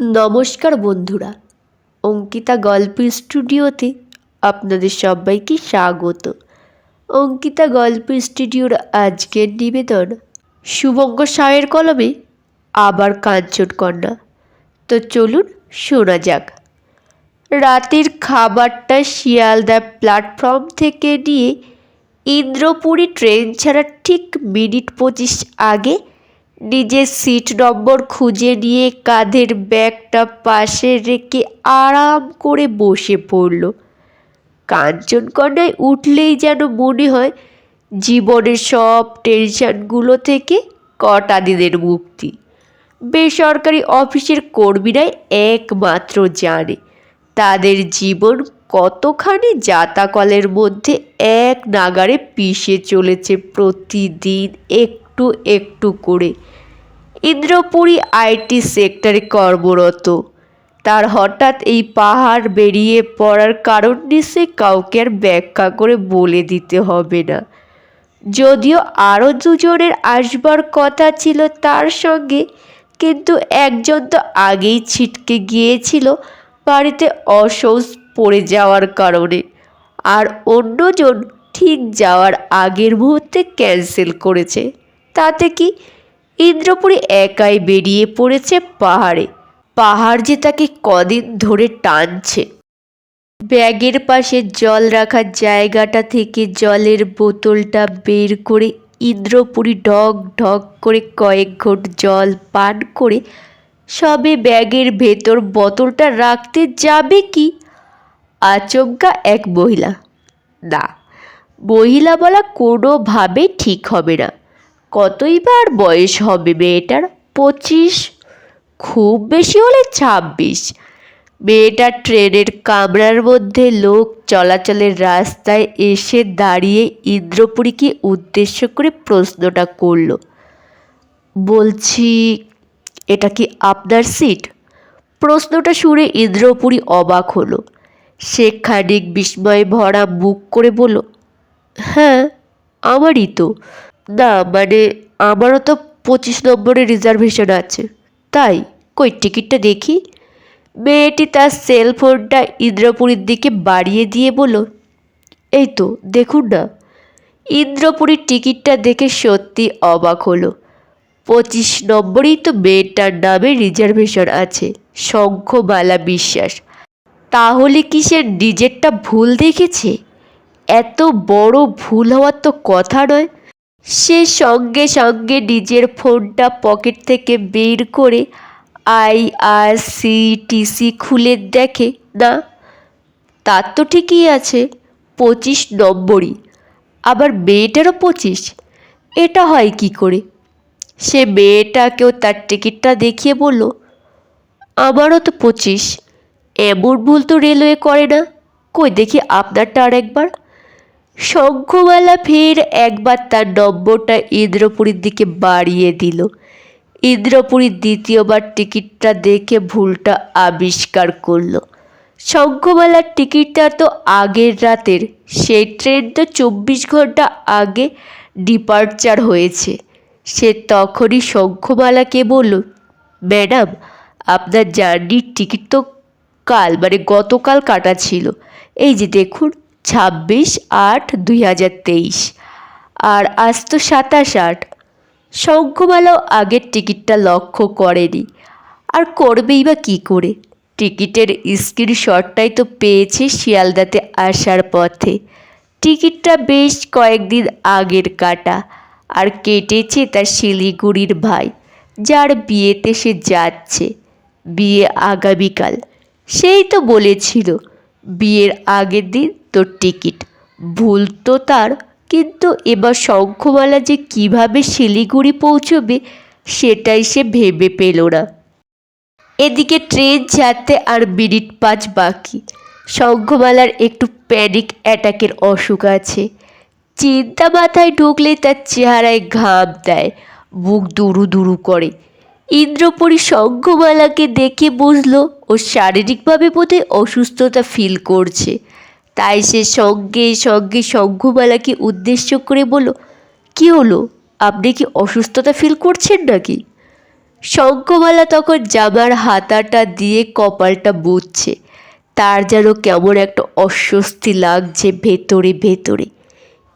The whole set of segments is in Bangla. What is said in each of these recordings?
নমস্কার বন্ধুরা, অঙ্কিতা গল্প স্টুডিওতে আপনাদের সবাইকে স্বাগত। অঙ্কিতা গল্প স্টুডিওর আজকের নিবেদন শুভঙ্গ সায়ের কলমে আবার কাঞ্চন কন্যা। তো চলুন শোনা যাক। রাতের খাবারটা শিয়ালদা প্ল্যাটফর্ম থেকে নিয়ে ইন্দ্রপুরী ট্রেন ছাড়ার ঠিক মিনিট পঁচিশ আগে নিজের সিট নম্বর খুঁজে নিয়ে কাঁধের ব্যাগটা পাশে রেখে আরাম করে বসে পড়ল। কাঞ্চনকন্যায় উঠলেই যেন মনে হয় জীবনের সব টেনশনগুলো থেকে কটা দিনের মুক্তি। বেসরকারি অফিসের কর্মীরাই একমাত্র জানে, তাদের জীবন কতখানি জাতাকলের মধ্যে এক নাগারে পিষে চলেছে প্রতিদিন একটু একটু একটু করে। ইন্দ্রপুরী আইটি সেক্টরে কর্মরত। তার হঠাৎ এই পাহাড় বেরিয়ে পড়ার কারণ নিশ্চয়ই কাউকে আর ব্যাখ্যা করে বলে দিতে হবে না। যদিও আরও দুজনের আসবার কথা ছিল তার সঙ্গে, কিন্তু একজন তো আগেই ছিটকে গিয়েছিল বাড়িতে অসৌচ পড়ে যাওয়ার কারণে। আর অন্যজন ঠিক যাওয়ার আগের মুহূর্তে ক্যান্সেল করেছে। তাতে কি? ইন্দ্রপুরী একাই বেরিয়ে পড়েছে পাহাড়ে। পাহাড় যে তাকে কদিন ধরে টানছে। ব্যাগের পাশে জল রাখার জায়গাটা থেকে জলের বোতলটা বের করে ইন্দ্রপুরী ঢক ঢক করে কয়েক ঘট জল পান করে সবে ব্যাগের ভেতর বোতলটা রাখতে যাবে কি? আচমকা এক মহিলা। না, মহিলা বলা কোনোভাবে ঠিক হবে না। কতই বার বয়স হবে মেয়েটার? পঁচিশ? খুব বেশি হলে ছাব্বিশ। মেয়েটা ট্রেনের কামরার মধ্যে লোক চলাচলের রাস্তায় এসে দাঁড়িয়ে ইন্দ্রপুরীকে উদ্দেশ্য করে প্রশ্নটা করল। বলছি, এটা কি আপনার সিট? প্রশ্নটা শুনে ইন্দ্রপুরী অবাক হলো। সে খানিক বিস্ময়ে ভরা মুখ করে বলল হ্যাঁ আমারই তো। না মানে আমারও তো পঁচিশ নম্বরের রিজার্ভেশন আছে। তাই, কই টিকিটটা দেখি। মেয়েটি তার সেলফোনটা ইন্দ্রপুরীর দিকে বাড়িয়ে দিয়ে বলল, এই তো, দেখুন না। ইন্দ্রপুরীর টিকিটটা দেখে সত্যি অবাক হলো। পঁচিশ নম্বরেই তো মেয়েটার নামে রিজার্ভেশন আছে শঙ্খবালা বিশ্বাস। তাহলে কি সে নিজেরটা ভুল দেখেছে? এত বড় ভুল হওয়ার তো কথা নয়। সে সঙ্গে সঙ্গে নিজের ফোনটা পকেট থেকে বের করে আইআরসিটিসি খুলে দেখে, না, তার তো ঠিকই আছে, পঁচিশ নম্বরই। আবার মেয়েটারও পঁচিশ, এটা হয় কি করে? সে মেয়েটাকেও তার টিকিটটা দেখিয়ে বলল, আমারও তো পঁচিশ, এমন ভুল তো রেলওয়ে করে না। কই দেখি আপনারটা আর একবার শঙ্খমালা ফের একবার তার নম্বরটা ইন্দ্রপুরীর দিকে বাড়িয়ে দিল। ইন্দ্রপুরীর দ্বিতীয়বার টিকিটটা দেখে ভুলটা আবিষ্কার করল। শঙ্খমালার টিকিটটা তো আগের রাতের। সেই ট্রেন তো চব্বিশ ঘণ্টা আগে ডিপার্চার হয়েছে। সে তখনই শঙ্খমালাকে বলল, ম্যাডাম, আপনার জার্নির টিকিট তো কাল মানে গতকাল কাটা ছিল। এই যে দেখুন। ছাব্বিশ আট দুই হাজার তেইশ। আর আজ তো সাতাশ আট। শঙ্খমালাও আগের টিকিটটা লক্ষ্য করেনি। আর করবেই বা কী করে? টিকিটের স্ক্রিনশটটাই তো পেয়েছে শিয়ালদাতে আসার পথে। টিকিটটা বেশ কয়েকদিন আগের কাটা। আর কেটেছে তার শিলিগুড়ির ভাই, যার বিয়েতে সে যাচ্ছে। বিয়ে আগামীকাল। সেই তো বলেছিল, বিয়ের আগের দিন তোর টিকিট। ভুল তো তার, কিন্তু এবার শঙ্খমালা যে কীভাবে শিলিগুড়ি পৌঁছবে, সেটাই সে ভেবে পেল না। এদিকে ট্রেন যাতে আর মিনিট পাঁচ বাকি, শঙ্খমালার একটু প্যানিক অ্যাটাকের অসুখ আছে। চিন্তা মাথায় ঢুকলে তার চেহারায় ঘাম দেয় বুক দুরু দুরু করে। ইন্দ্রপুরী শঙ্খমালাকে দেখে বুঝলো ও শারীরিকভাবে বোধহয় অসুস্থতা ফিল করছে। তাই সে সঙ্গে সঙ্গে শঙ্খমালাকে উদ্দেশ্য করে বলল, কি হলো? আপনি কি অসুস্থতা ফিল করছেন নাকি? শঙ্খমালা তখন জামার হাতাটা দিয়ে কপালটা বুঝছে তার যেন কেমন একটা অস্বস্তি লাগছে ভেতরে ভেতরে।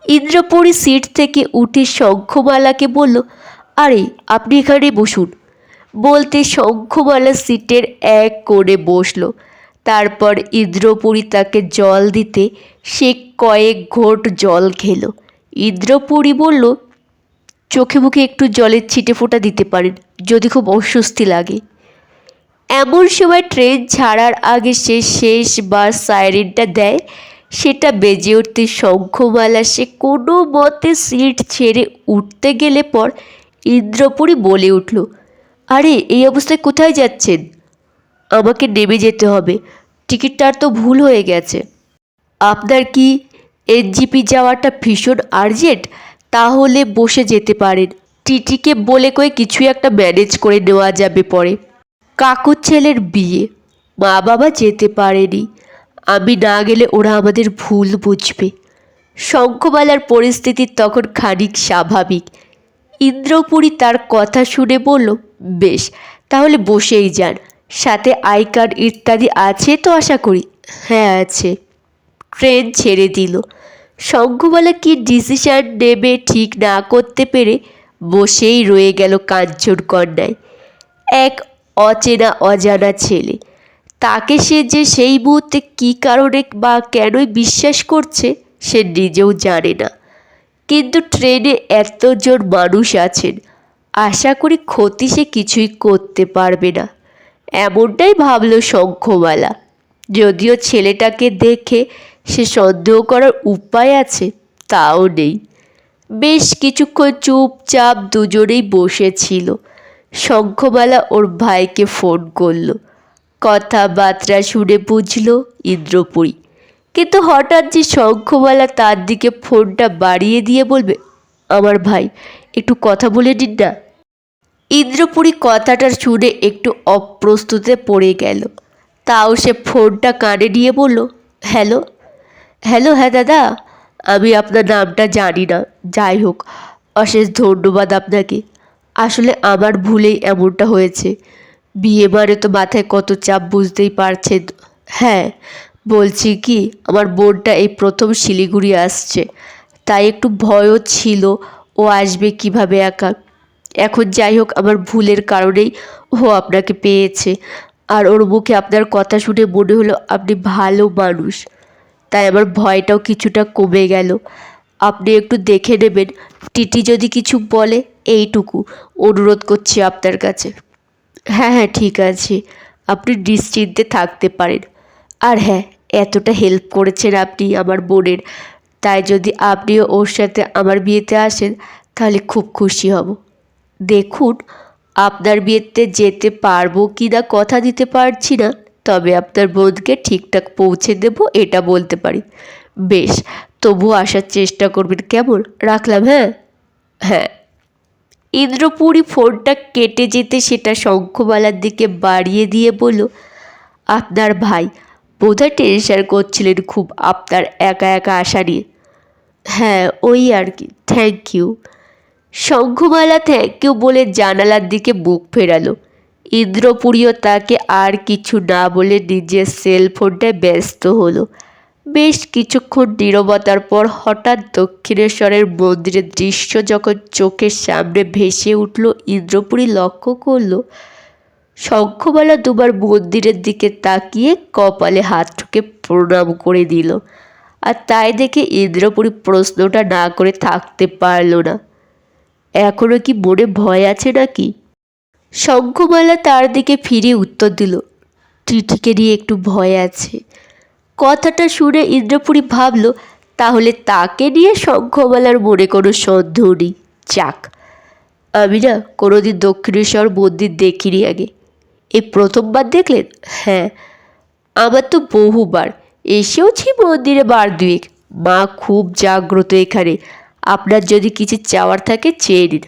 ইন্দ্রপুরী সিট থেকে উঠে শঙ্খমালাকে বলল, আরে, আপনি এখানে বসুন। বলতে শঙ্খমালা সিটের এক কোণে বসল। তারপর ইন্দ্রপুরী তাকে জল দিতে সে কয়েক ঘোট জল খেলো। ইন্দ্রপুরী বলল, চোখে মুখে একটু জলের ছিটে ফোঁটা দিতে পারেন, যদি খুব অস্বস্তি লাগে। এমন সময় ট্রেন ছাড়ার আগে সে শেষ শেষবার সাইরেনটা দেয়। সেটা বেজে উঠতে শঙ্খমালা, সে কোনো মতে সিট ছেড়ে উঠতে গেলে পর ইন্দ্রপুরী বলে উঠল, আরে, এই অবস্থায় কোথায় যাচ্ছেন? আমাকে নেমে যেতে হবে। টিকিটটার তো ভুল হয়ে গেছে। আপনার কি এনজিপি যাওয়াটা ভীষণ আর্জেন্ট? তাহলে বসে যেতে পারেন। টিটিকে বলে কয়ে কিছু একটা ম্যানেজ করে নেওয়া যাবে পরে। কাকুর ছেলের বিয়ে। মা বাবা যেতে পারেনি। আমি না গেলে ওরা আমাদের ভুল বুঝবে। শঙ্খমালার পরিস্থিতি তখন খানিক স্বাভাবিক। ইন্দ্রপুরী তার কথা শুনে বলল, বেশ, তাহলে বসেই যান। সাথে আই কার্ড ইত্যাদি আছে তো আশা করি? হ্যাঁ আছে। ট্রেন ছেড়ে দিল। শঙ্কুবালা কি ডিসিশন নেবে ঠিক না করতে পেরে বসেই রয়ে গেল কাঞ্চন কন্যায়। এক অচেনা অজানা ছেলে। তাকে সে যে সেই মুহূর্তে কী কারণে বা কেনই বিশ্বাস করছে সে নিজেও জানে না। কিন্তু ট্রেনে এতজন মানুষ আছেন। আশা করি ক্ষতি সে কিছুই করতে পারবে না। এমনটাই ভাবল শঙ্খমালা যদিও ছেলেটাকে দেখে সে সন্দেহ করার উপায় আছে, তাও নেই। বেশ কিছুক্ষণ চুপচাপ দুজনেই বসেছিল। শঙ্খমালা ওর ভাইকে ফোন করল। কথাবার্তা শুনে বুঝল ইন্দ্রপুরী। কিন্তু হঠাৎ যে শঙ্খমালা তার দিকে ফোনটা বাড়িয়ে দিয়ে বলবে, আমার ভাই, একটু কথা বলে নিন না। ইন্দ্রপুরী কথাটার শুনে একটু অপ্রস্তুতে পড়ে গেল। তাও সে ফোনটা কানে নিয়ে বলল, হ্যালো হ্যালো হ্যাঁ দাদা, আমি আপনার নামটা জানি না। যাই হোক, অশেষ ধন্যবাদ আপনাকে। আসলে আমার ভুলেই এমনটা হয়েছে। বিয়ে মানে তো মাথায় কত চাপ বুঝতেই পারছেন। হ্যাঁ বলছি কি, আমার বোনটা এই প্রথম শিলিগুড়ি আসছে। তাই একটু ভয়ও ছিল, ও আসবে কীভাবে একা। এখন যাই হোক, আমার ভুলের কারণেই ও আপনাকে পেয়েছে। আর ওর মুখে আপনার কথা শুনে মনে হলো আপনি ভালো মানুষ। তাই আমার ভয়টাও কিছুটা কমে গেল। আপনি একটু দেখে নেবেন। টিটি যদি কিছু বলে, এইটুকু অনুরোধ করছি আপনার কাছে। হ্যাঁ হ্যাঁ ঠিক আছে। আপনি নিশ্চিন্তে থাকতে পারেন। আর হ্যাঁ এতটা হেল্প করেছেন আপনি আমার বোনের। তাই যদি আপনিও ওর সাথে আমার বিয়েতে আসেন, তাহলে খুব খুশি হব। দেখুন, আপনার বিয়েতে যেতে পারব কি না কথা দিতে পারছি না, তবে আপনার বোনকে ঠিকঠাক পৌঁছে দেব, এটা বলতে পারি। বেশ, তবু আসার চেষ্টা করবেন, কেমন? রাখলাম হ্যাঁ? হ্যাঁ। ইন্দ্রপুরী ফোনটা কেটে যেতে সেটা শঙ্খমালার দিকে বাড়িয়ে দিয়ে বলল, আপনার ভাই, বোধহয় টেনশন করছিলেন খুব, আপনার একা একা আসা নিয়ে। হ্যাঁ ওই আর কি thank you Shankhamala thank you বলে জানালার দিকে বুক ফেরালো। ইন্দ্রপুরীও তাকে আর কিছু না বলে নিজের সেল ফোনটায় ব্যস্ত হলো। বেশ কিছুক্ষণ নীরবতার পর হঠাৎ দক্ষিণেশ্বরের মন্দিরের দৃশ্য যখন চোখের সামনে ভেসে উঠল, ইন্দ্রপুরী লক্ষ্য করল, শঙ্খমালা দুবার মন্দিরের দিকে তাকিয়ে কপালে হাত ঠুকে প্রণাম করে দিল আর তাই দেখে ইন্দ্রপুরী প্রশ্নটা না করে থাকতে পারল না। এখনও কি মনে ভয় আছে নাকি? শঙ্খমালা তার দিকে ফিরে উত্তর দিল টিটিকে নিয়ে একটু ভয় আছে। কথাটা শুনে ইন্দ্রপুরী ভাবল, তাহলে তাকে নিয়ে শঙ্খমালার মনে কোনো সন্দেহ নেই। যাক, আমি না কোনোদিন দক্ষিণেশ্বর মন্দির দেখিনি আগে। এই প্রথমবার দেখলেন? হ্যাঁ আমার তো বহুবার। এসেওছি মন্দিরে বার দুয়েক। মা খুব জাগ্রত এখানে। আপনার যদি কিছু চাওয়ার থাকে চেয়ে নিন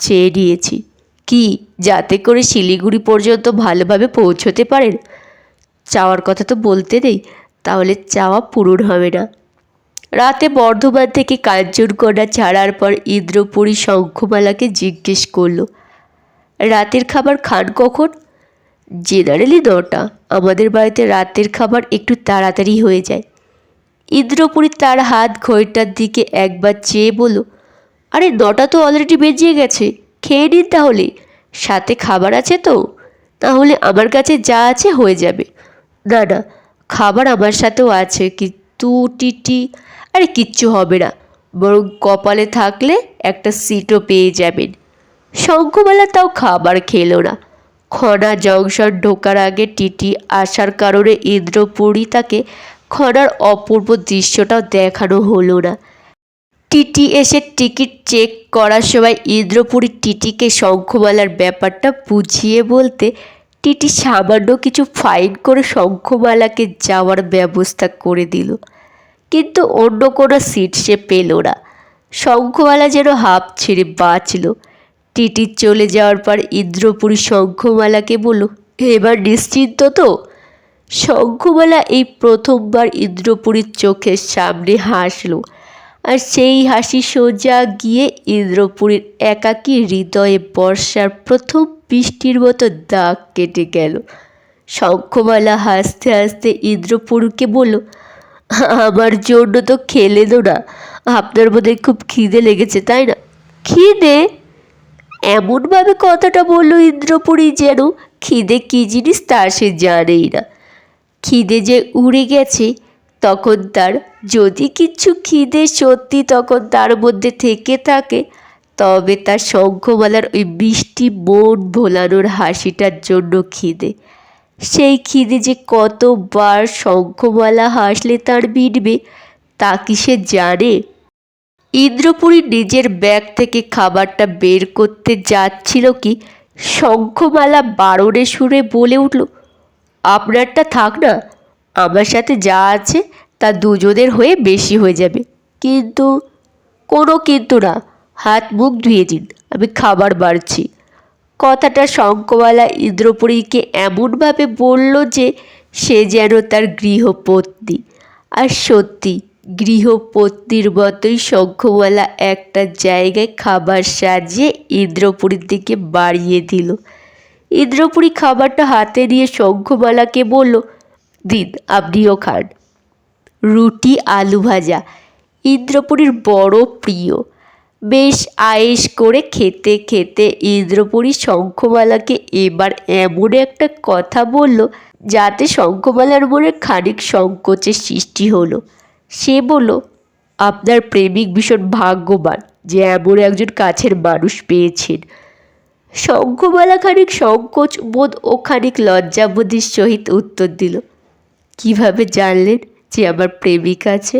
চেয়ে নিয়েছি কি, যাতে করে শিলিগুড়ি পর্যন্ত ভালোভাবে পৌঁছতে পারেন? চাওয়ার কথা তো বলতে নেই, তাহলে চাওয়া পূরণ হবে না। রাতে বর্ধমান থেকে কাঞ্চনকন্যা ছাড়ার পর ইন্দ্রপুরী শঙ্খমালাকে জিজ্ঞেস করল, রাতের খাবার খান কখন? জেনারেলি নটা। আমাদের বাড়িতে রাতের খাবার একটু তাড়াতাড়ি হয়ে যায়। ইন্দ্রপুরী তার হাত ঘড়িটার দিকে একবার চেয়ে বলল, আরে, নটা তো অলরেডি বেজিয়ে গেছে, খেয়ে নিন তাহলে। সাথে খাবার আছে তো তাহলে আমার কাছে যা আছে হয়ে যাবে। না না, খাবার আমার সাথেও আছে, কিন্তু টিটি, আরে, কিচ্ছু হবে না। বরং কপালে থাকলে একটা সিটও পেয়ে যাবেন। শঙ্খমালা তাও খাবার খেলো না। খনা জংশন ঢোকার আগে টিটি আসার কারণে ইন্দ্রপুরী তাকে খনার অপূর্ব দৃশ্যটাও দেখানো হলো না। টিটি এসে টিকিট চেক করার সময় ইন্দ্রপুরী টিটিকে শঙ্খমালার ব্যাপারটা বুঝিয়ে বলতে টিটি সামান্য কিছু ফাইন করে শঙ্খমালাকে যাওয়ার ব্যবস্থা করে দিল। কিন্তু অন্য কোনো সিট সে পেল না। শঙ্খমালা যেন হাঁপ ছেড়ে বাঁচল। টিটি চলে যাওয়ার পর ইন্দ্রপুরী শঙ্খমালাকে বলল, এবার নিশ্চিন্ত তো? শঙ্খমালা এই প্রথমবার ইন্দ্রপুরীর চোখের সামনে হাসলো। আর সেই হাসি সোজা গিয়ে ইন্দ্রপুরীর একাকী হৃদয়ে বর্ষার প্রথম বৃষ্টির মতো দাগ কেটে গেল। শঙ্খমালা হাসতে হাসতে ইন্দ্রপুরীকে বলল, আমার জন্য তো খেলে দো না। আপনার বোধহয় খুব খিদে লেগেছে, তাই না? খিদে? এমনভাবে কথাটা বলল ইন্দ্রপুরী যেন। খিদে কী জিনিস তা সে জানেই না। খিদে যে উড়ে গেছে তখন তার যদি কিছু খিদে সত্যি তখন তার মধ্যে থেকে থাকে, তবে তার শঙ্খমালার ওই বৃষ্টি মন ভোলানোর হাসিটার জন্য খিদে। সেই খিদে যে কতবার শঙ্খমালা হাসলে তার মিটবে, তা কি সে জানে? ইন্দ্রপুরী নিজের ব্যাগ থেকে খাবারটা বের করতে যাচ্ছিল কি শঙ্খমালা বারণে সুরে বলে উঠল আপনারটা থাক না, আমার সাথে যা আছে তা দুজনের হয়ে বেশি হয়ে যাবে। কিন্তু, কোনো কিন্তু না। হাত মুখ ধুয়ে দিন, আমি খাবার বাড়ছি। কথাটা শঙ্কমালা ইন্দ্রপুরীকে এমনভাবে বলল যে সে যেন তার গৃহপত্নী। আর সত্যি, গৃহপত্নীর মতোই শঙ্খমালা একটা জায়গায় খাবার সাজিয়ে ইন্দ্রপুরীর দিকে বাড়িয়ে দিল। ইন্দ্রপুরী খাবারটা হাতে নিয়ে শঙ্খমালাকে বলল, দিন, আপনিও খান। রুটি, আলু ভাজা, ইন্দ্রপুরীর বড় প্রিয়। বেশ আয়েস করে খেতে খেতে ইন্দ্রপুরী শঙ্খমালাকে এবার এমন একটা কথা বলল, যাতে শঙ্খমালার মনে খানিক সংকোচের সৃষ্টি হলো। সে বলল, আপনার প্রেমিক ভীষণ ভাগ্যবান যে এমন একজন কাছের মানুষ পেয়েছেন। শঙ্খমালা খানিক সংকোচ, বোধ ও খানিক লজ্জাবোধের সহিত উত্তর দিল, কীভাবে জানলেন যে আমার প্রেমিক আছে?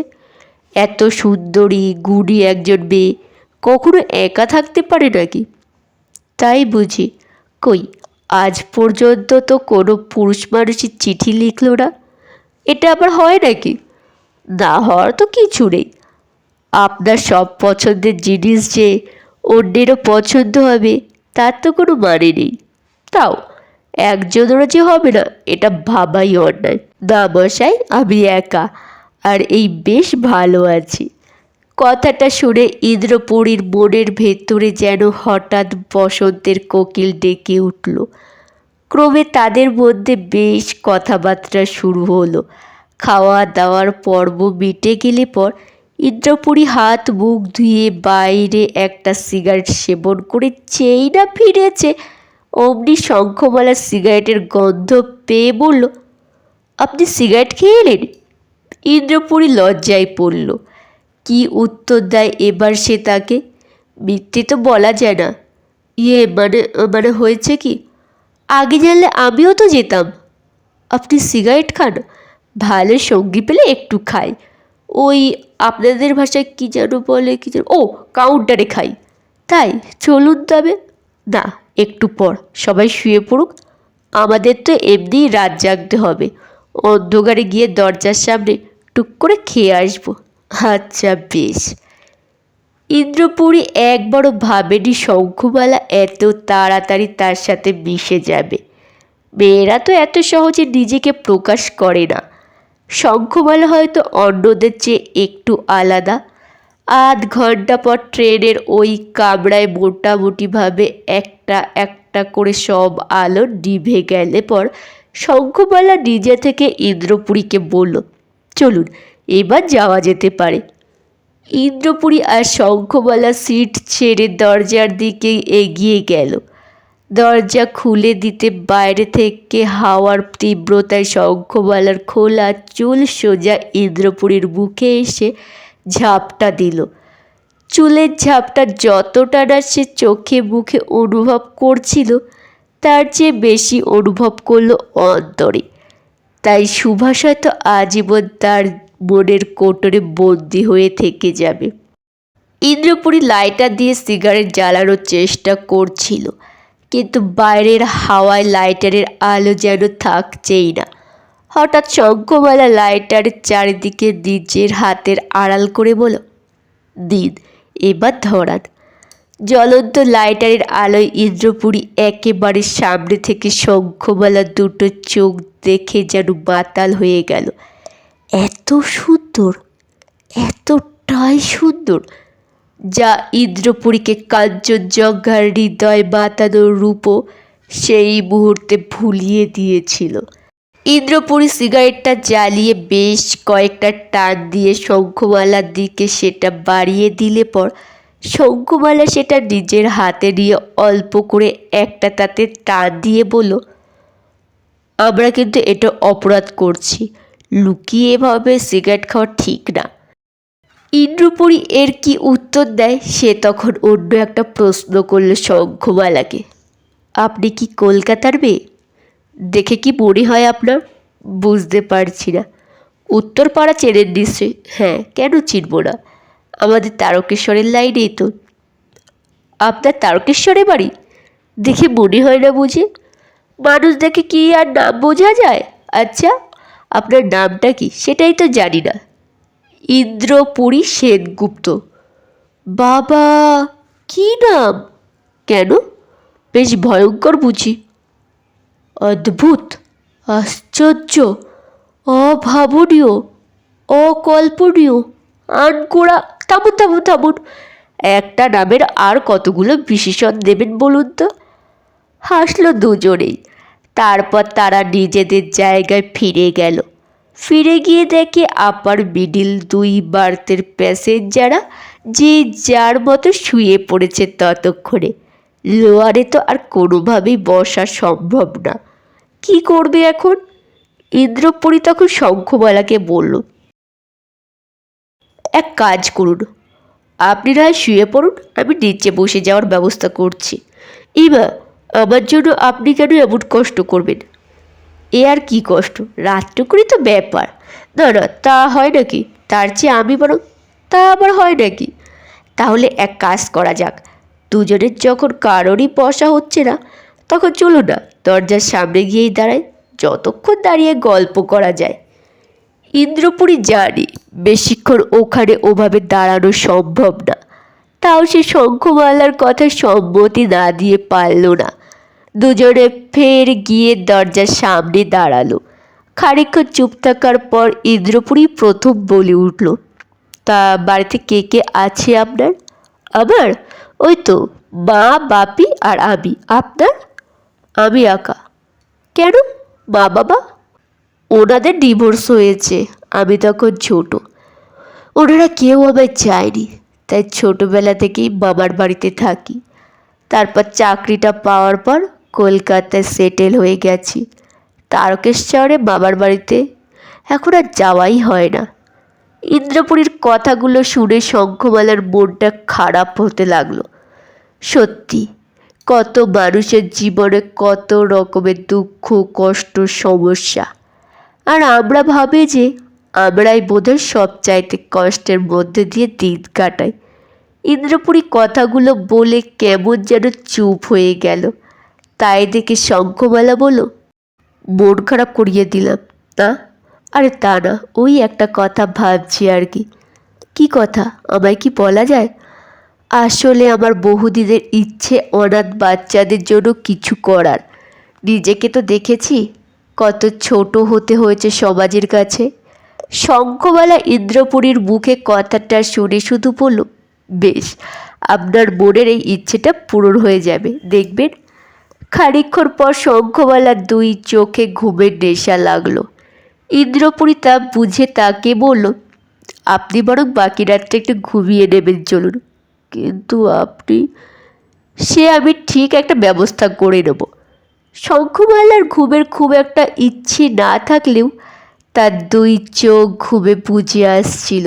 এত সুন্দরী, গুণী একজন মেয়ে, কখনো একা থাকতে পারে নাকি? তাই বুঝি। কই, আজ পর্যন্ত তো কোনো পুরুষ মানুষই চিঠি লিখলো না। এটা আবার হয় নাকি? না হওয়ার তো কিছু নেই। আপনার সব পছন্দের জিনিস যে অন্যেরও পছন্দ হবে তার তো কোনো মানে নেই। তাও একজনেরও যে হবে না, এটা ভাবাই অন্যায়। না মশাই, আমি একা, আর এই বেশ ভালো আছি। কথাটা শুনে ইন্দ্রপুরীর মনের ভেতরে যেন হঠাৎ বসন্তের কোকিল ডেকে উঠল। ক্রমে তাদের মধ্যে বেশ কথাবার্তা শুরু হলো। খাওয়া দাওয়ার পর্ব মিটে গেলে পর ইন্দ্রপুরী হাত মুখ ধুয়ে বাইরে একটা সিগারেট সেবন করে চেই না ফিরেছে। অমনি শঙ্খমালা সিগারেটের গন্ধ পেয়ে বলল, আপনি সিগারেট খেয়ে এলেন? ইন্দ্রপুরী লজ্জায় পড়ল। কি উত্তর দেয় এবার সে তাকে? মিথ্যে তো বলা যায় না। ইয়ে মানে মানে হয়েছে কি? আগে জানলে আমিও তো যেতাম। আপনি সিগারেট খান, ভালো সঙ্গী পেলে একটু খাই। ওই আপনাদের ভাষায় কী যেন বলে, কী যেন, ও কাউন্টারে খাই। তাই চলুন তবে। না, একটু পর, সবাই শুয়ে পড়ুক। আমাদের তো এমনিই রাত জাগতে হবে। অন্ধকারে গিয়ে দরজার সামনে টুক করে খেয়ে আসব। আচ্ছা বেশ। ইন্দ্রপুরী একবারও ভাবেনি শঙ্খমালা এত তাড়াতাড়ি তার সাথে মিশে যাবে। মেয়েরা তো এত সহজে নিজেকে প্রকাশ করে না। শঙ্খমালা হয়তো অন্যদের চেয়ে একটু আলাদা। আধ ঘণ্টা পর ট্রেনের ওই কামরায় মোটামুটিভাবে একটা একটা করে সব আলো নিভে গেলে পর শঙ্খমালা নিজে থেকে ইন্দ্রপুরীকে বলল, চলুন, এবার যাওয়া যেতে পারে। ইন্দ্রপুরী আর শঙ্খমালা সিট ছেড়ে দরজার দিকে এগিয়ে গেল। দরজা খুলে দিতে বাইরে থেকে হাওয়ার তীব্রতায় শঙ্খমালার খোলা চুল সোজা ইন্দ্রপুরীর মুখে এসে ঝাপটা দিল। চুলের ঝাপটা যতটা না সে চোখে মুখে অনুভব করছিল, তার চেয়ে বেশি অনুভব করল অন্তরে। তাই সুভাষ হয়তো আজীবন তার মনের কোটরে বন্দি হয়ে থেকে যাবে। ইন্দ্রপুরী লাইটার দিয়ে সিগারেট জ্বালানোর চেষ্টা করছিল। কিন্তু বাইরের হাওয়ায় লাইটারের আলো যেন থাকছেই না। হঠাৎ শঙ্খমালা লাইটারের চারিদিকে নিজের হাতের আড়াল করে বলো দিন, এবার ধরান। জ্বলন্ত লাইটারের আলোয় ইন্দ্রপুরী একেবারে সামনে থেকে শঙ্খমালা দুটো চোখ দেখে যেন মাতাল হয়ে গেল। এত সুন্দর, এতটাই সুন্দর যা ইন্দ্রপুরীকে কাঞ্চনজঙ্ঘার হৃদয় বাতানোর রূপও সেই মুহূর্তে ভুলিয়ে দিয়েছিল। ইন্দ্রপুরী সিগারেটটা জ্বালিয়ে বেশ কয়েকটা টান দিয়ে শঙ্খমালার দিকে সেটা বাড়িয়ে দিলে পর শঙ্খমালা সেটা নিজের হাতে নিয়ে অল্প করে একটা তাতে টান দিয়ে বলল, আমরা কিন্তু এটা অপরাধ করছি। লুকিয়ে এভাবে সিগারেট খাওয়া ঠিক না। ইন্দ্রপুরী এর কি উত্তর দেয়? সে তখন অন্য একটা প্রশ্ন করল শঙ্খমালাকে। আপনি কি কলকাতার মেয়ে? দেখে কি মনে হয় আপনার? বুঝতে পারছি না। উত্তরপাড়া চেনেন নিশ্চয়ই। হ্যাঁ কেন চিনব না? আমাদের তারকেশ্বরের লাইনেই তো। আপনার তারকেশ্বরে বাড়ি? দেখে মনে হয় না বুঝে। মানুষ দেখে কি আর নাম বোঝা যায়? আচ্ছা আপনার নামটা কি? সেটাই তো জানি না। ইন্দ্রপুরী সেনগুপ্ত। বাবা, কি নাম? কেন? বেশ ভয়ঙ্কর বুঝি। অদ্ভুত, আশ্চর্য, অভাবনীয়, অকল্পনীয়, আনকোড়া থামুন থামুন থামুন একটা নামের আর কতগুলো বিশেষণ দেবেন বলুন তো? হাসলো দুজনেই। তারপর তারা নিজেদের জায়গায় ফিরে গেল। ফিরে গিয়ে দেখে আপার মিডিল দুই বার্থের প্যাসেঞ্জাররা যে যার মতো শুয়ে পড়েছে ততক্ষণে। লোয়ারে তো আর কোনোভাবেই বসা সম্ভব না। কি করবে এখন? ইন্দ্রপুরী তখন শঙ্খমালাকে বলল, এক কাজ করুন। আপনি না শুয়ে পড়ুন, আমি নিচে বসে যাওয়ার ব্যবস্থা করছি। ইমা আমার জন্য আপনি কেন এমন কষ্ট করবেন? এ আর কি কষ্ট? রাতটুকুরই তো ব্যাপার। না না তা হয় নাকি? তার চেয়ে আমি বরং তা আবার হয় নাকি? তাহলে এক কাজ করা যাক। দুজনের যখন কারোরই বসা হচ্ছে না, তখন চলো না, দরজার সামনে গিয়েই দাঁড়াই, যতক্ষণ দাঁড়িয়ে গল্প করা যায়। ইন্দ্রপুরী জানি বেশিক্ষণ ওখানে ওভাবে দাঁড়ানো সম্ভব না। তাও সে শঙ্খমালার কথা সম্মতি না দিয়ে পারল না। দুজনে ফের গিয়ে দরজার সামনে দাঁড়াল। খানিকক্ষণ চুপ থাকার পর ইন্দ্রপুরী প্রথম বলে উঠল, তা বাড়িতে কে কে আছে আপনার? আমার? ওই তো মা, বাপি আর আমি। আপনার? আমি একা। কেন? মা, বাবা? ওনাদের ডিভোর্স হয়েছে। আমি তখন ছোট। ওনারা কেউ আমায় চায়নি। তাই ছোটোবেলা থেকেই বাবার বাড়িতে থাকি। তারপর চাকরিটা পাওয়ার পর কলকাতায় সেটেল হয়ে গেছি। তারকেশ্বরে বাবার বাড়িতে এখন আর যাওয়াই হয় না। ইন্দ্রপুরীর কথাগুলো শুনে শঙ্খমালার মনটা খারাপ হতে লাগল। সত্যি, কত মানুষের জীবনে কত রকমের দুঃখ, কষ্ট, সমস্যা। আর আমরা ভাবি যে আমরাই বোধহয় সব চাইতে কষ্টের মধ্যে দিয়ে দিন কাটাই। ইন্দ্রপুরী কথাগুলো বলে কেমন যেন চুপ হয়ে গেল। তাই দেখে শঙ্খমালা বলো মন খারাপ করিয়ে দিলাম না আরে তা না, ওই একটা কথা ভাবছি আর কি। কি কথা? আমায় কি বলা যায়? আসলে আমার বহুদিনের ইচ্ছে অনাথ বাচ্চাদের জন্য কিছু করার। নিজেকে তো দেখেছি, কত ছোট হতে হয়েছে সমাজের কাছে। শঙ্খমালা ইন্দ্রপুরীর মুখে কথাটা শুনে শুধু বলল, বেশ, আপনার মনের এই ইচ্ছেটা পূরণ হয়ে যাবে, দেখবেন খানিক্ষণ পর শঙ্খমালার দুই চোখে ঘুমের নেশা লাগল। ইন্দ্রপুরী তা বুঝে তাকে বলল, আপনি বরং বাকি রাতটা একটু ঘুমিয়ে নেবেন চলুন। কিন্তু আপনি, সে আমি ঠিক একটা ব্যবস্থা করে নেব। শঙ্খমালার ঘুমের খুব একটা ইচ্ছে না থাকলেও তার দুই চোখ ঘুমে বুঝে আসছিল।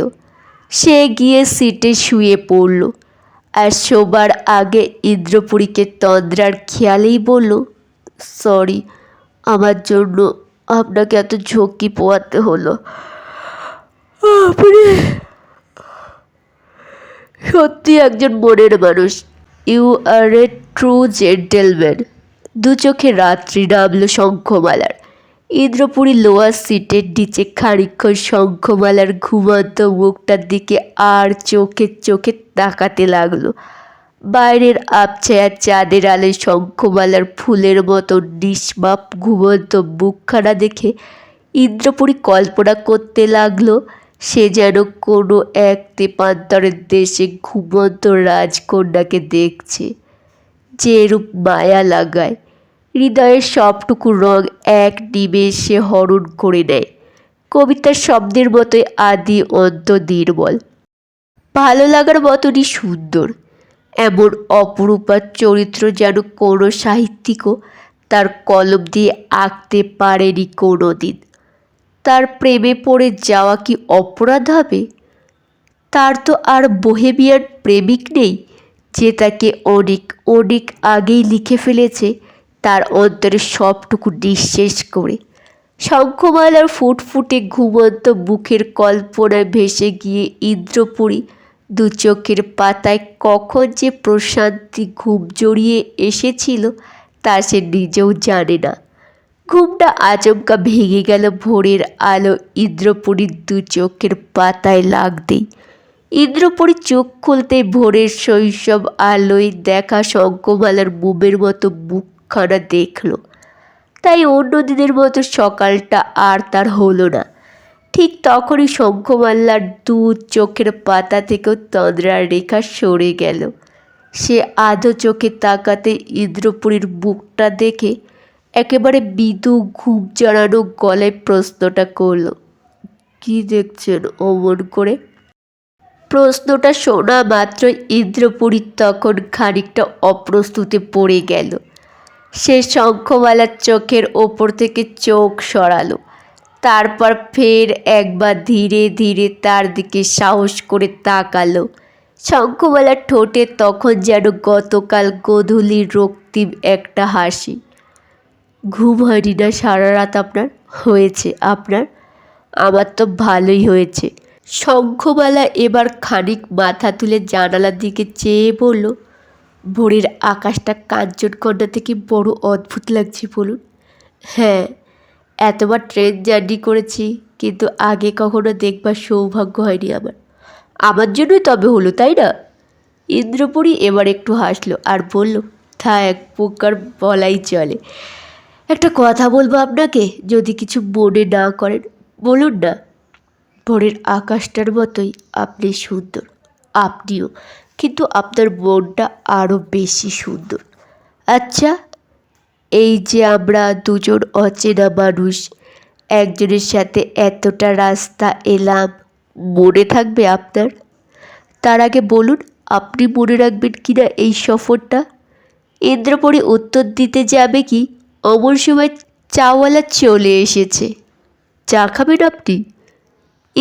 সে গিয়ে সিটে শুয়ে পড়ল। আর শোবার আগে ইন্দ্রপুরীকে তন্দ্রার খেয়ালেই বলল, সরি, আমার জন্য আপনাকে এত ঝক্কি পোয়াতে হলো। আপনি সত্যি একজন মনের মানুষ। You are a true gentleman. দু চোখে রাত্রি নামল শঙ্খমালার। ইন্দ্রপুরী লোয়ার সিটের নিচে খানিক্ষণ শঙ্খমালার ঘুমন্ত মুখটার দিকে আর চোখে চোখে তাকাতে লাগল। বাইরের আবছায়া চাঁদের আলে শঙ্খমালার ফুলের মতো নিষ্মাপ ঘুমন্ত মুখখানা দেখে ইন্দ্রপুরী কল্পনা করতে লাগল, সে যেন কোনো এক তেপান্তরের দেশে ঘুমন্ত রাজকন্যাকে দেখছে যে রূপ মায়া লাগায়। হৃদয়ের সবটুকু রং এক নিমেষে হরণ করে নেয়। কবিতার শব্দের মতোই আদি অন্ত নির্মল। ভালো লাগার মতনই সুন্দর। এমন অপরূপার চরিত্র যেন কোনো সাহিত্যিকও তার কলম দিয়ে আঁকতে পারেনি কোনো দিন তার প্রেমে পড়ে যাওয়া কি অপরাধ হবে? তার তো আর বোহেমিয়ার প্রেমিক নেই, যে তাকে অনেক অনেক আগেই লিখে ফেলেছে। তার অন্তরে সবটুকু নিঃশেষ করে। শঙ্খমালার ফুটফুটে ঘুমন্ত মুখের কল্পনায় ভেসে গিয়ে ইন্দ্রপুরী দু চোখের পাতায় কখন যে প্রশান্তি ঘুম জড়িয়ে এসেছিল তা সে নিজেও জানে না। ঘুমটা আচমকা ভেঙে গেল ভোরের আলো ইন্দ্রপুরীর দু চোখের পাতায় লাগতেই। ইন্দ্রপুরী চোখ খুলতেই ভোরের শৈশব আলোয় দেখা শঙ্কমালার বুবের মতো মুখখানা দেখল। তাই অন্য দিনের মতো সকালটা আর তার হলো না। ঠিক তখনই শঙ্খমাল্লার দু চোখের পাতা থেকেও তন্দ্রার রেখা সরে গেল। সে আধো চোখে তাকাতে ইন্দ্রপুরীর বুকটা দেখে একেবারে বিদু ঘুম জড়ানো গলায় প্রশ্নটা করল, কি দেখছেন অমন করে? প্রশ্নটা শোনা মাত্রই ইন্দ্রপুরী তখন খানিকটা অপ্রস্তুতে পড়ে গেল। সে শঙ্খমালার চোখের ওপর থেকে চোখ সরালো। তারপর ফের একবার ধীরে ধীরে তার দিকে সাহস করে তাকালো। শঙ্খমালার ঠোঁটে তখন যেন গতকাল গধূলির রক্তিম একটা হাসি। ঘুম হয়নি না, সারা রাত আপনার? হয়েছে আপনার? আমার তো ভালোই হয়েছে। শঙ্খমালা এবার খানিক মাথা তুলে জানালার দিকে চেয়ে বলল ভোরের আকাশটা কাঞ্চনকন্যা থেকে বড় অদ্ভুত লাগছে বলুন। হ্যাঁ এতবার ট্রেন জার্নি করেছি, কিন্তু আগে কখনো দেখবার সৌভাগ্য হয়নি আমার। আমার জন্যই তবে হলো, তাই না? ইন্দ্রপুরী এবার একটু হাসলো আর বলল তা এক প্রকার বলাই চলে। একটা কথা বলব আপনাকে, যদি কিছু মনে না করেন, বলুন না। ভোরের আকাশটার মতোই আপনি সুন্দর, আপনিও কিন্তু আপনার মনটা আরও বেশি সুন্দর। আচ্ছা এই যে আমরা দুজন অচেনা মানুষ, একজনের সাথে এতটা রাস্তা এলাম, মনে থাকবে আপনার? তার আগে বলুন, আপনি মনে রাখবেন কি না এই সফরটা? ইন্দ্রপরি উত্তর দিতে যাবে কি? অমন সময় চাওয়ালা চলে এসেছে। চা খাবেন আপনি?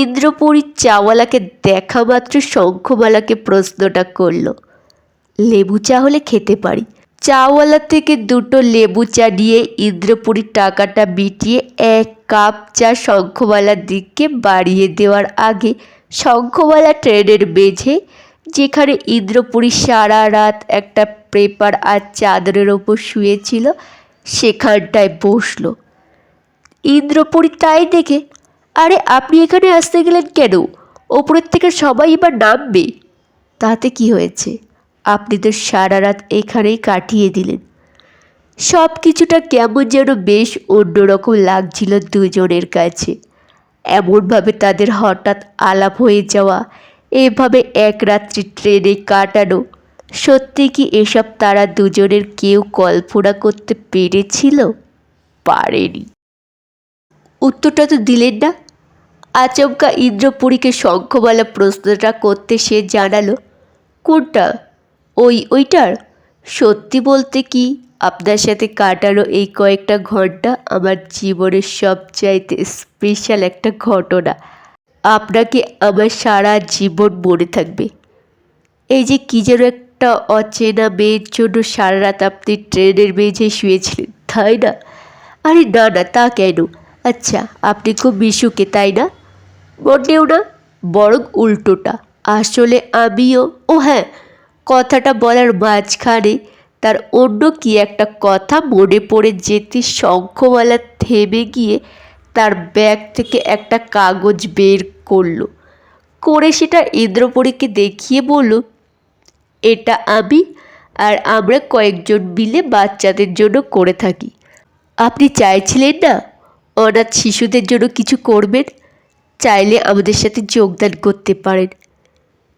ইন্দ্রপুরী চাওয়ালাকে দেখা মাত্র শঙ্খমালাকে প্রশ্নটা করল। লেবু চা হলে খেতে পারি। চাওয়ালা থেকে দুটো লেবু চা নিয়ে ইন্দ্রপুরীর টাকাটা মিটিয়ে এক কাপ চা শঙ্খমালার দিকে বাড়িয়ে দেওয়ার আগে শঙ্খমালা ট্রেনের মেঝে যেখানে ইন্দ্রপুরী সারা রাত একটা পেপার আর চাদরের ওপর শুয়েছিল, সেখানটায় বসল। ইন্দ্রপুরী তাই দেখে আরে, আপনি এখানে আসতে গেলেন কেন? ওপরের থেকে সবাই এবার নামবে। তাতে কি হয়েছে? আপনি তো সারা রাত এখানেই কাটিয়ে দিলেন। সব কিছুটা কেমন যেন বেশ অন্যরকম লাগছিল দুজনের কাছে। এমনভাবে তাদের হঠাৎ আলাপ হয়ে যাওয়া, এভাবে এক রাত্রি ট্রেনে কাটানো, সত্যি কি এসব তারা দুজনের কেউ কল্পনা করতে পেরেছিল? পারেনি। উত্তরটা তো দিলেন না। আচমকা ইন্দ্রপুরীকে শঙ্খমালা প্রশ্নটা করতে সে জানালো, কোনটা? ওই ওইটার? সত্যি বলতে কি আপনার সাথে কাটানো এই কয়েকটা ঘণ্টা আমার জীবনের সবচাইতে স্পেশাল একটা ঘটনা। আপনাকে আমার সারা জীবন মনে থাকবে। এই যে কী যেন একটা অচেনা মেয়ের জন্য সারা রাত আপনি ট্রেনের মেঝে শুয়েছিলেন, তাই না? আরে না না, তা কেন? আচ্ছা আপনি খুব মিশুকে, তাই না? মোটেও না বরং উল্টোটা। আসলে আমিও। ও হ্যাঁ কথাটা বলার মাঝখানে তার অন্য কি একটা কথা মনে পড়ে যেতে শঙ্খমালা থেমে গিয়ে তার ব্যাগ থেকে একটা কাগজ বের করল। করে সেটা ইন্দ্রপরীকে দেখিয়ে বলল, এটা আমি আর আমরা কয়েকজন মিলে বাচ্চাদের জন্য করে থাকি। আপনি চাইছিলেন না অনাথ শিশুদের জন্য কিছু করবেন? চাইলে আমাদের সাথে যোগদান করতে পারেন।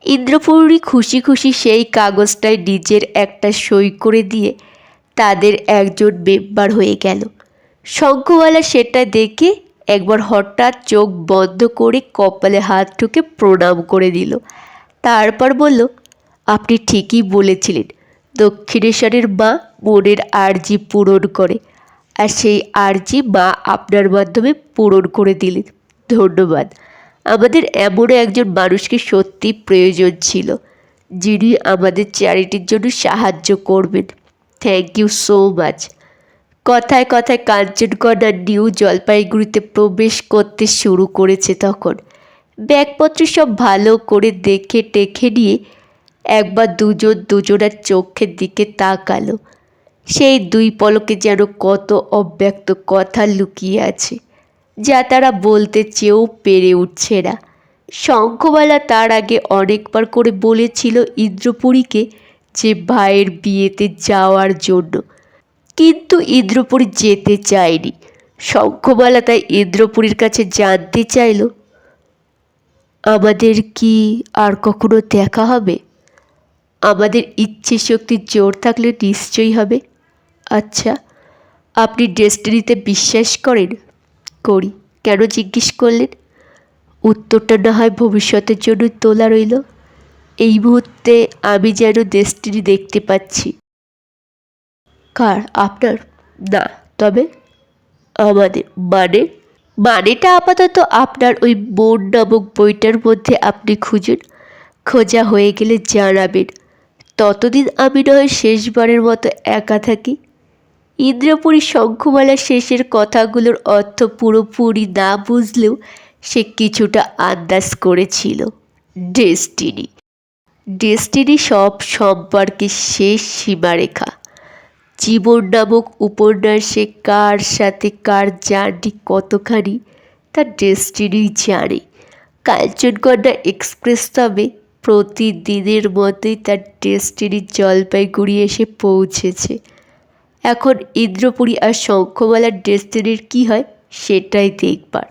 ইন্দ্রপুরী খুশি খুশি সেই কাগজটায় নিজের একটা সই করে দিয়ে তাদের একজন মেম্বার হয়ে গেল। শঙ্খওয়ালা সেটা দেখে একবার হঠাৎ চোখ বন্ধ করে কপালে হাত ঠুকে প্রণাম করে দিল তারপর বলল, আপনি ঠিকই বলেছিলেন, দক্ষিণেশ্বরের মা মনের আর্জি পূরণ করে, আর সেই আর্জি মা আপনার মাধ্যমে পূরণ করে দিলেন। ধন্যবাদ। আমাদের এমনও একজন মানুষকে সত্যি প্রয়োজন ছিল, যিনি আমাদের চ্যারিটির জন্য সাহায্য করবেন। থ্যাংক ইউ সো মাচ কথায় কথায় কাঞ্চনকন্যা নিউ জলপাইগুড়িতে প্রবেশ করতে শুরু করেছে তখন। ব্যাগপত্র সব ভালো করে দেখে টেখে নিয়ে একবার দুজন দুজনের চোখের দিকে তাকালো। সেই দুই পলকে যেন কত অব্যক্ত কথা লুকিয়ে আছে। যা তারা বলতে চেয়েও পেরে উঠছে না। শঙ্খবালা তার আগে অনেকবার করে বলেছিল ইন্দ্রপুরীকে যে ভাইয়ের বিয়েতে যাওয়ার জন্য। কিন্তু ইন্দ্রপুরী যেতে চায়নি। শঙ্খবালা তাই ইন্দ্রপুরীর কাছে জানতে চাইল, আমাদের কি আর কখনো দেখা হবে? আমাদের ইচ্ছে শক্তির জোর থাকলে নিশ্চয়ই হবে। আচ্ছা আপনি ডেস্টিনিতে বিশ্বাস করেন? করি। কেন জিজ্ঞেস করলেন? উত্তরটা না হয় ভবিষ্যতের জন্য তোলা রইল। এই মুহূর্তে আমি যেন ডেস্টিনি দেখতে পাচ্ছি। কার? আপনার? না, তবে আমাদের মানে মানেটা আপাতত আপনার ওই বোন নামক বইটার মধ্যে আপনি খুঁজুন। খোঁজা হয়ে গেলে জানাবেন। ততদিন আমি নয়, শেষবারের মতো একা থাকি। ইন্দ্রপুরী শঙ্খমালা শেষের কথাগুলোর অর্থ পুরোপুরি না বুঝলেও সে কিছুটা আন্দাজ করেছিল। ডেস্টিনি। ডেস্টিনি সব সম্পর্কে শেষ সীমারেখা। জীবন নামক উপন্যাসে কার সাথে কার জার্নি কতখানি তা ডেস্টিনি জানে। কাঞ্চনকন্যা এক্সপ্রেস তবে প্রতিদিনের মতোই তার ডেস্টিনি জলপাইগুড়ি এসে পৌঁছেছে। এখন ইন্দ্রপুরী আর শঙ্খমালার ডেস্টিনির কী হয় সেটাই দেখবার।